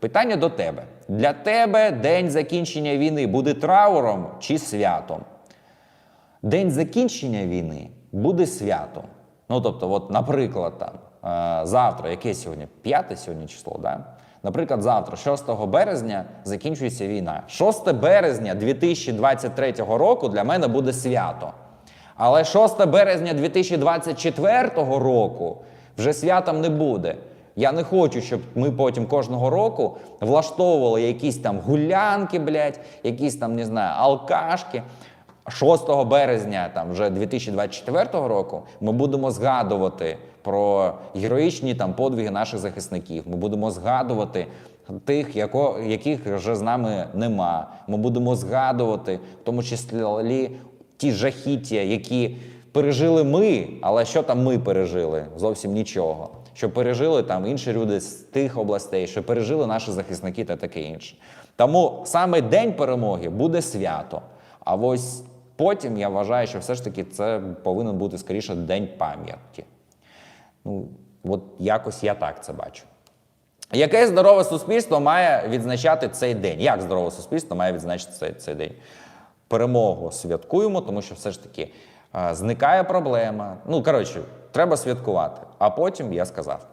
Питання до тебе. Для тебе день закінчення війни буде трауром чи святом? День закінчення війни буде святом. Ну, тобто, от, наприклад, там, е, завтра, яке сьогодні? П'яте сьогодні число, да? Наприклад, завтра, 6 березня, закінчується війна. 6 березня 2023 року для мене буде свято. Але 6 березня 2024 року вже святом не буде. Я не хочу, щоб ми потім кожного року влаштовували якісь там гулянки, блядь, якісь там, не знаю, алкашки. 6 березня там вже 2024 року ми будемо згадувати про героїчні там подвиги наших захисників. Ми будемо згадувати тих, яко, яких вже з нами нема. Ми будемо згадувати, в тому числі ті жахіття, які пережили ми, але що там ми пережили? Зовсім нічого. Що пережили там інші люди з тих областей, що пережили наші захисники та таке інше. Тому саме День перемоги буде свято. А ось потім я вважаю, що все ж таки це повинен бути скоріше День пам'яті. Ну, от якось я так це бачу. Яке здорове суспільство має відзначати цей день? Як здорове суспільство має відзначити цей, цей день? Перемогу святкуємо, тому що все ж таки зникає проблема. Ну, коротше, треба святкувати. А потім я сказав: